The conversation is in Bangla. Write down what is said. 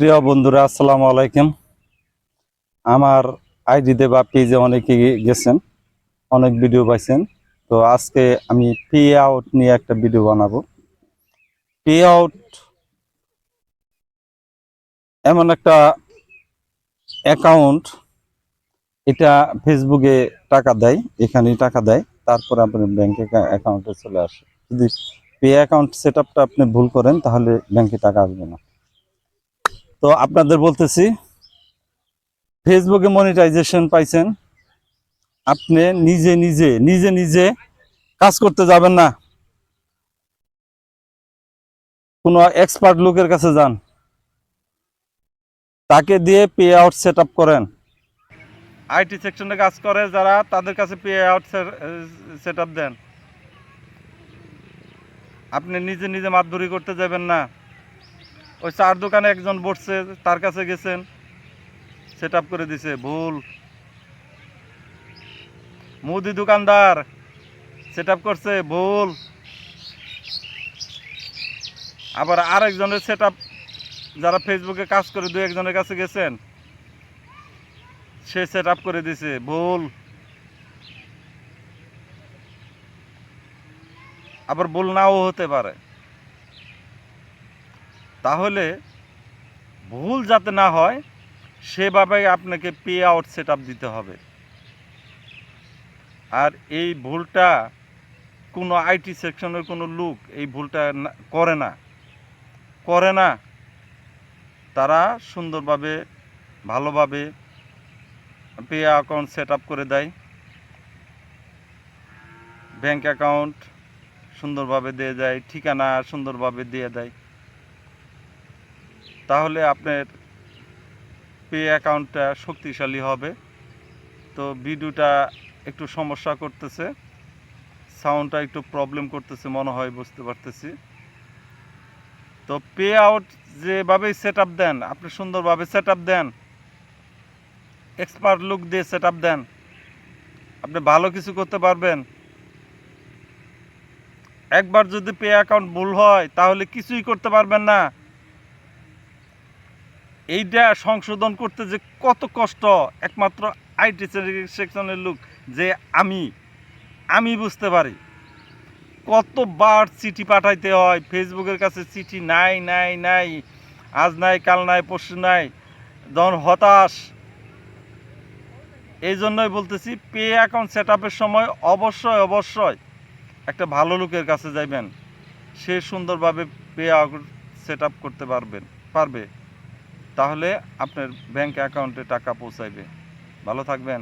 প্রিয় বন্ধুরা, আসসালামু আলাইকুম। আমার আইডিতে বা পেজে অনেকে গেছেন, অনেক ভিডিও পাইছেন, তো আজকে আমি পে আউট নিয়ে একটা ভিডিও বানাবো। পে আউট এমন একটা অ্যাকাউন্ট, এটা ফেসবুকে টাকা দেয়, এখানেই টাকা দেয়, তারপর আপনার ব্যাংক অ্যাকাউন্টে চলে আসে। যদি পে অ্যাকাউন্ট সেট আপনি ভুল করেন, তাহলে ব্যাংকে টাকা আসবে না। তো আপনাদের বলতেছি ফেসবুকে মনিটাইজেশন পাইছেন। আপনি নিজে নিজে নিজে নিজে কাজ করতে যাবেন না। কোনো এক্সপার্ট লোকের কাছে যান। তাকে দিয়ে পে আউট সেট করেন আইটি সেকশনে কাজ করে, যারা তাদের কাছে পে আউট সেট দেন। আপনি নিজে নিজে মাতবরি করতে যাবেন না। ওই চার দোকানে একজন বসছে, তার কাছে গেছেন সেট করে দিছে, ভুল। মুদি দোকানদার সেট করছে, ভুল। আবার আরেকজনের সেট যারা ফেসবুকে কাজ করে দু একজনের কাছে গেছেন, সে সেট করে দিছে, ভুল। আবার ভুল নাও হতে পারে। তাহলে ভুল যাতে না হয়, সেভাবে আপনাকে পে আউট সেট দিতে হবে। আর এই ভুলটা কোনো আইটি সেকশনের কোনো লোক এই ভুলটা করে না। করে না। তারা সুন্দরভাবে, ভালোভাবে পে অ্যাকাউন্ট সেট করে দেয়। ব্যাংক অ্যাকাউন্ট সুন্দরভাবে দিয়ে দেয়, ঠিকানা সুন্দরভাবে দিয়ে দেয়। তাহলে আপনার পে অ্যাকাউন্টটা শক্তিশালী হবে। তো ভিডিওটা একটু সমস্যা করতেছে, সাউন্ডটা একটু প্রবলেম করতেছে মনে হয়, বুঝতে পারতেছি। তো পে আউট যেভাবেই সেট আপ দেন, আপনি সুন্দরভাবে সেট আপ দেন, এক্সপার্ট লুক দিয়ে সেট আপ দেন, আপনি ভালো কিছু করতে পারবেন। একবার যদি পে অ্যাকাউন্ট ভুল হয়, তাহলে কিছুই করতে পারবেন না। এইটা সংশোধন করতে যে কত কষ্ট, একমাত্র আইটি সেকশনের লোক যে আমি আমি বুঝতে পারি। কতবার চিঠি পাঠাইতে হয়, ফেসবুকের কাছে চিঠি নাই নাই নাই, আজ নাই, কাল নাই, পরশু নাই যখন হতাশ। এই জন্যই বলতেছি, পে অ্যাকাউন্ট সেট সময় অবশ্যই অবশ্যই একটা ভালো লোকের কাছে যাইবেন। সে সুন্দরভাবে পে আউট সেট করতে পারবেন, পারবে। তাহলে আপনার ব্যাংক অ্যাকাউন্টে টাকা পৌঁছাইবে। ভালো থাকবেন।